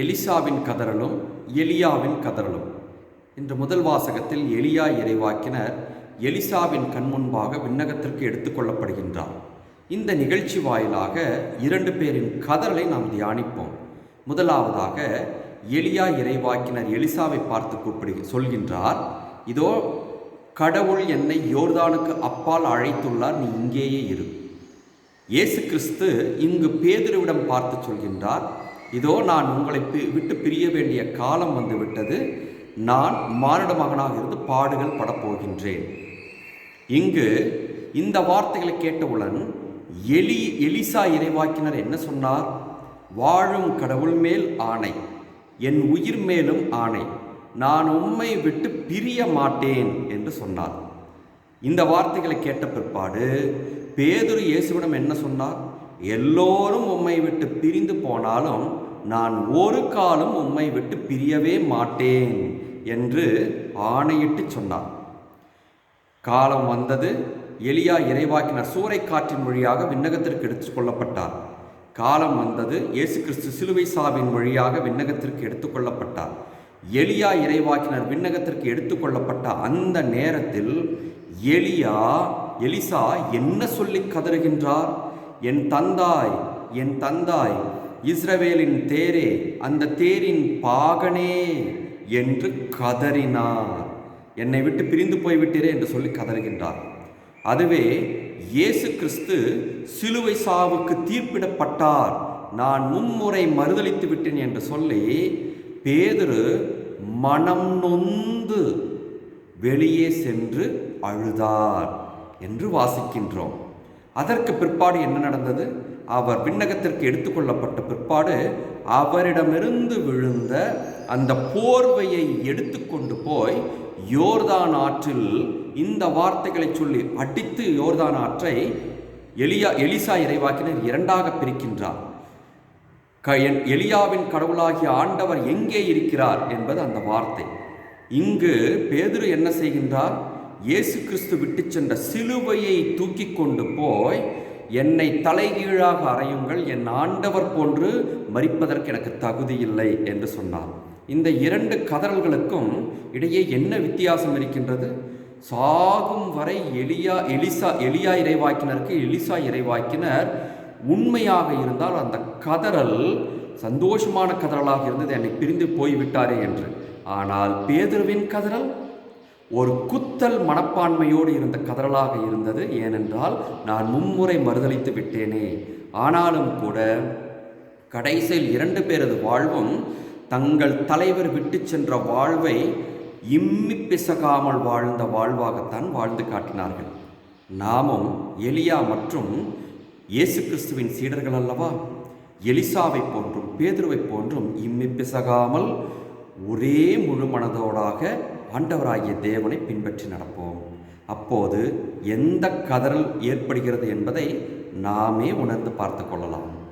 எலிசாவின் கதறலும் எலியாவின் கதறலும். இன்று முதல் வாசகத்தில் எலியா இறைவாக்கினர் எலிசாவின் கண் முன்பாக விண்ணகத்திற்கு எடுத்துக்கொள்ளப்படுகின்றார் இந்த நிகழ்ச்சி வாயிலாக இரண்டு பேரின் கதறலை நாம் தியானிப்போம். முதலாவதாக எலியா இறைவாக்கினர் எலிசாவை பார்த்து கூப்பிடு சொல்கின்றார் இதோ கடவுள் என்னை யோர்தானுக்கு அப்பால் அழைத்துள்ளார் நீ இங்கேயே இரு. இயேசு கிறிஸ்து இங்கு பேதுருவிடம் பார்த்து சொல்கின்றார் இதோ நான் உங்களை பி- விட்டு பிரிய வேண்டிய காலம் வந்து விட்டது நான் மானிட மகனாக இருந்து பாடுகள் படப்போகின்றேன். இங்கு இந்த வார்த்தைகளை கேட்டவுடன் எலி எலிசா இறைவாக்கினர் என்ன சொன்னார்? வாழும் கடவுள் மேல் ஆணை என் உயிர் மேலும் ஆணை. நான் உம்மை விட்டு பிரிய மாட்டேன் என்று சொன்னார். இந்த வார்த்தைகளை கேட்ட பிற்பாடு பேதுரு இயேசுவிடம் என்ன சொன்னார்? எல்லோரும் உம்மை விட்டு பிரிந்து போனாலும் நான் ஒரு காலம் உம்மை விட்டு பிரியவே மாட்டேன் என்று ஆணையிட்டு சொன்னார். காலம் வந்தது. எலியா இறைவாக்கினர் சூறைக்காற்றின் மொழியாக விண்ணகத்திற்கு எடுத்துக் கொள்ளப்பட்டார். காலம் வந்தது. இயேசு கிறிஸ்து சிலுவை சாவின் மொழியாக விண்ணகத்திற்கு எடுத்துக்கொள்ளப்பட்டார் எலியா இறைவாக்கினர் விண்ணகத்திற்கு எடுத்துக்கொள்ளப்பட்ட அந்த நேரத்தில் எலியா எலிசா என்ன சொல்லி கதறுகின்றார்? என் தந்தாய் என் தந்தாய் இஸ்ரவேலின் தேரே அந்த தேரின் பாகனே என்று கதறினார். என்னை விட்டு பிரிந்து போய்விட்டீரே என்று சொல்லி கதறுகின்றார். அதுவே இயேசு கிறிஸ்து சிலுவை சாவுக்கு தீர்ப்பிடப்பட்டார். நான் மும்முறை மறுதலித்து விட்டேன் என்று சொல்லி பேதுரு மனம் நொந்து வெளியே சென்று அழுதார் என்று வாசிக்கின்றோம். அதற்கு பிற்பாடு என்ன நடந்தது? அவர் விண்ணகத்திற்கு எடுத்துக்கொள்ளப்பட்ட பிற்பாடு அவரிடமிருந்து விழுந்த அந்த போர்வையை எடுத்துக்கொண்டு போய் யோர்தான் ஆற்றில் இந்த வார்த்தைகளை சொல்லி அடித்து யோர்தான் ஆற்றை எலியா எலிசா இறைவாக்கினர் இரண்டாக பிரிக்கின்றார். க- என் எலியாவின் கடவுளாகிய ஆண்டவர் எங்கே இருக்கிறார் என்பது அந்த வார்த்தை. இங்கு பேதுரு என்ன செய்கின்றார்? இயேசு கிறிஸ்து விட்டு சென்ற சிலுவையை தூக்கி கொண்டு போய் என்னை தலைகீழாக அறையுங்கள் என் ஆண்டவர் போன்று மறிப்பதற்கு எனக்கு தகுதி இல்லை என்று சொன்னார். இந்த இரண்டு கதறல்களுக்கும் இடையே என்ன வித்தியாசம் இருக்கின்றது? சாகும் வரை எலியா எலிசா எலியா இறைவாக்கினருக்கு எலிசா இறைவாக்கினர் உண்மையாக இருந்தால் அந்த கதறல் சந்தோஷமான கதறலாக இருந்தது என்னை பிரிந்து போய்விட்டாரே என்று. ஆனால் பேதுருவின் கதறல்? ஒரு குத்தல் மனப்பான்மையோடு இருந்த கதறலாக இருந்தது. ஏனென்றால் நான் மும்முறை மறுதளித்து விட்டேனே. ஆனாலும் கூட கடைசியில் இரண்டு பேரது வாழ்வும் தங்கள் தலைவர் விட்டு சென்ற வாழ்வை இம்மி பிசகாமல் வாழ்ந்த வாழ்வாகத்தான் வாழ்ந்து காட்டினார்கள். நாமும் எலியா மற்றும் இயேசு கிறிஸ்துவின் சீடர்கள் அல்லவா? எலிசாவை போன்றும் பேதுருவை போன்றும் இம்மி பிசகாமல் ஒரே முழு மனதோடாக ஆண்டவராகிய தேவனை பின்பற்றி நடப்போம். அப்போது எந்த கதறல் ஏற்படுகிறது என்பதை நாமே உணர்ந்து பார்த்து கொள்ளலாம்.